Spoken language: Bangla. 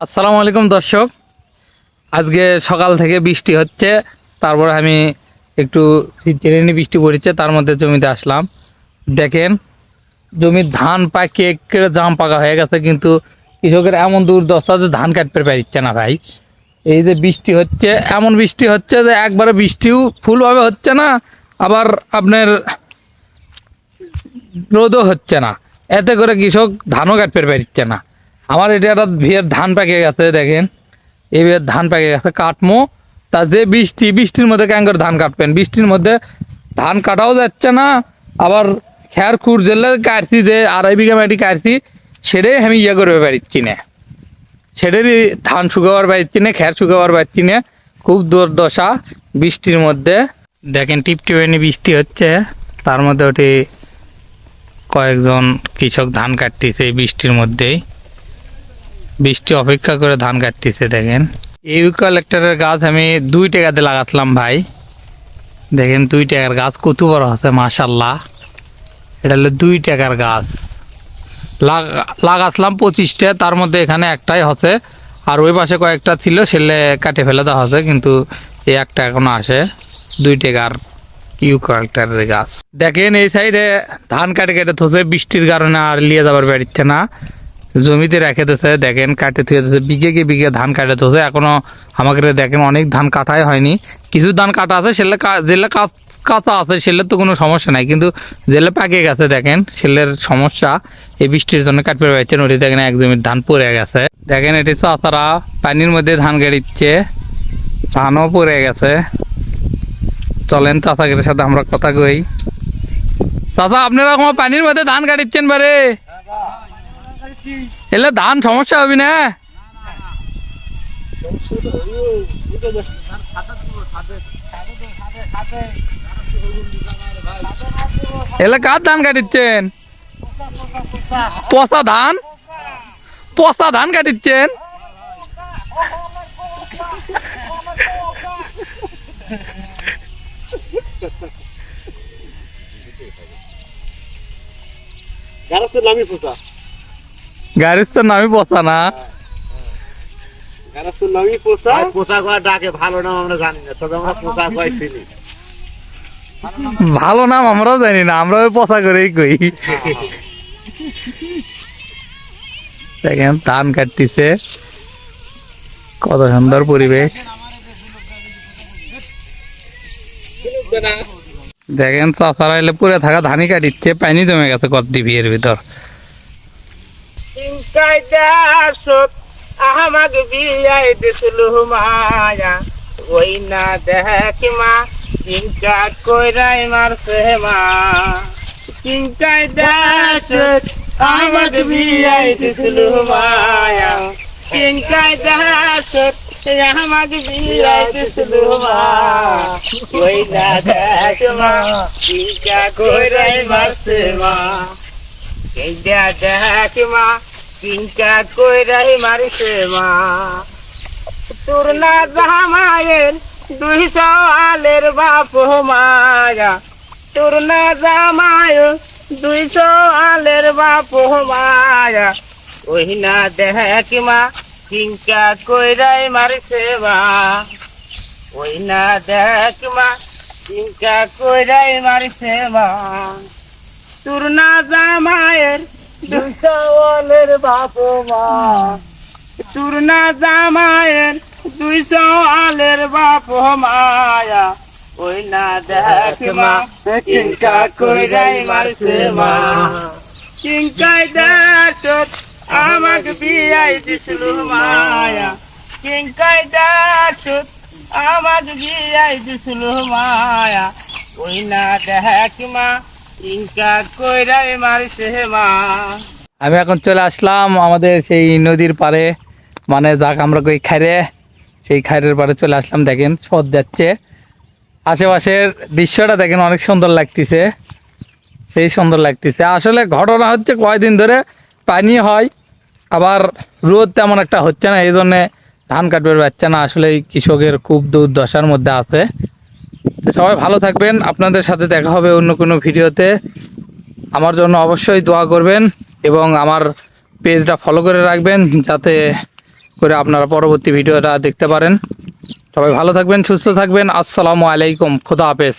আসসালামু আলাইকুম দর্শক। আজকে সকাল থেকে বৃষ্টি হচ্ছে, তারপর আমি একটু চিরেনি বৃষ্টি পড়েছে, তার মধ্যে জমিতে আসলাম। দেখেন, জমির ধান পাকিয়ে একেবারে জাম পাকা হয়ে গেছে, কিন্তু কৃষকের এমন দুর্দশা যে ধান কাটতে পারছে না ভাই। এই যে বৃষ্টি হচ্ছে, এমন বৃষ্টি হচ্ছে যে একবারে বৃষ্টিও ফুলভাবে হচ্ছে না, আবার আপনার রোদও হচ্ছে না। এতে করে কৃষক ধানও কাটতে পারছে না। আমার এটা একটা ধান পেকে গেছে দেখেন। এই বিয়ের ধান পেকে গেছে কাটমো। তা যে বৃষ্টি, বৃষ্টির মধ্যে কেন করে ধান কাটবেন? বৃষ্টির মধ্যে ধান কাটাও যাচ্ছে না। আবার খেয়ার খুর জেলে কাটছি যে আড়াই বিঘা মাটি কাটছি, সেটাই আমি ইয়ে করবে পারছি না। সেটারই ধান শুকাবার পারছি না খেয়ার শুকাবার পারছি না। খুব দুর্দশা বৃষ্টির মধ্যে। দেখেন, টিপটিপানি বৃষ্টি হচ্ছে। তার মধ্যে ওটি কয়েকজন কৃষক ধান কাটতেছে বৃষ্টির মধ্যেই। বৃষ্টি অপেক্ষা করে ধান কাটতেছে, দেখেন। এই ইউকালেক্টরের গাছ আমি দুই টাকাতে লাগাতলাম ভাই। দেখেন দুই টাকার গাছ কত বড় আছে মাশাল্লাহ এটা হলো দুই টাকার গাছ। লাগা- লাগাতলাম পঁচিশটা, তার মধ্যে এখানে একটাই হচ্ছে। আর ওই পাশে কয়েকটা ছিল, সেলে কাটে ফেলে দেওয়া হচ্ছে কিন্তু এই একটা এখনও আসে। দুই টাকার ইউকালেক্টরের গাছ। দেখেন এই সাইডে ধান কাটে কেটে থসে, বৃষ্টির কারণে আর লিয়ে যাবার বেড়িচ্ছে না। জমিতে রেখে দিয়েছে, দেখেন কাটে থুয়ে দিয়েছে, বিঘে কে বিঘে ধান কাটে দিয়েছে এখনও আমাকে দেখেন অনেক ধান কাটাই হয়নি। কিছু ধান কাটা আছে, সেলে কা- জেলে কাঁচ- আছে সেলের তো কোনো সমস্যা নাই, কিন্তু জেলে পাকে গেছে, দেখেন, সেলের সমস্যা। এই বৃষ্টির জন্য কাটতে পারছে নদী দেখেন এক জমির ধান পড়ে গেছে। দেখেন এটি চাষারা পানির মধ্যে ধান গাড়িচ্ছে, ধানও পড়ে গেছে। চলেন চাষাগের সাথে আমরা কথা কই। চাষা, আপনারা পানির মধ্যে ধান কাটিচ্ছেন বারে? এলে ধান সমস্যা হবে না। এলে কার ধান কাটিচ্ছেন? পচা ধান? পচা ধান কাটিচ্ছেন? গারস্তের নামই পোষা গাড়ির তো নামই পচা না। নামই ডাকে ভালো নাম আমরা জানি না তবে আমরা পোশাক চিনি। ভালো নাম আমরাও জানি না আমরা পচা করেই কই। দেখেন ধান কাটতিছে। কত সুন্দর পরিবেশ। দেখেন চাষারা এলে পুরে থাকা ধানই কাটিচ্ছে পানি জমে গেছে কত বিয়ের ভিতর। দাসত আমাক বিয়াই দিছিল মায়া। ওই না দেখ মা চিন্তা কইরাই মারছে মা। চিন্তাই দাসত আমাক বিয়াই দিছিল মায়া। চিন্তাই দাসত আমাক বিয়াই দিছিল মা ওই না দেখ মা চিন্তা কইরাই মারছে মা। এইটা দেখ মা চিন্তা কইরাই মারিছে মা। তোর না জামায়ের দুই আলের বাপ মায়া। তোর না জামায় দুই আলের বাপ মায়া। ওই না দেখ মা, চিন্তা কইরাই মারিছে মা। ওই না দেখ মা, চিন্তা কইরাই মারিছে মা। তোর না জামায়ের দুইশাওয়ালের বাপ মা না জামায়ের দুইশাওয়ালের বাপ মায়া ওই না দেখ মা চিন্তা কইরাই মারছে মা। চিন্তাই দেশত আমাকে বিয়াই দিছিল মায়া। চিন্তাই দেশত আমাকে বিয়াই দিছিল মায়া। ওই না দেখ মা আমি এখন চলে আসলাম আমাদের সেই নদীর পারে মানে যাক আমরা কই খাইরে, সেই খাইরের পাড়ে চলে আসলাম, দেখেন সদ যাচ্ছে। আশেপাশের দৃশ্যটা দেখেন অনেক সুন্দর লাগতেছে, সেই সুন্দর লাগতেছে। আসলে ঘটনা হচ্ছে কয়দিন ধরে পানি হয়, আবার রোদ তেমন একটা হচ্ছে না এই জন্যে ধান কাটবে পারছে না, আসলে কৃষকের খুব দুর্দশার মধ্যে আছে। তো সবাই ভালো থাকবেন। আপনাদের সাথে দেখা হবে অন্য কোনো ভিডিওতে। আমার জন্য অবশ্যই দোয়া করবেন এবং আমার পেজটা ফলো করে রাখবেন যাতে করে আপনারা পরবর্তী ভিডিওটা দেখতে পারেন। সবাই ভালো থাকবেন, সুস্থ থাকবেন। আসসালামু আলাইকুম। খোদা হাফেজ।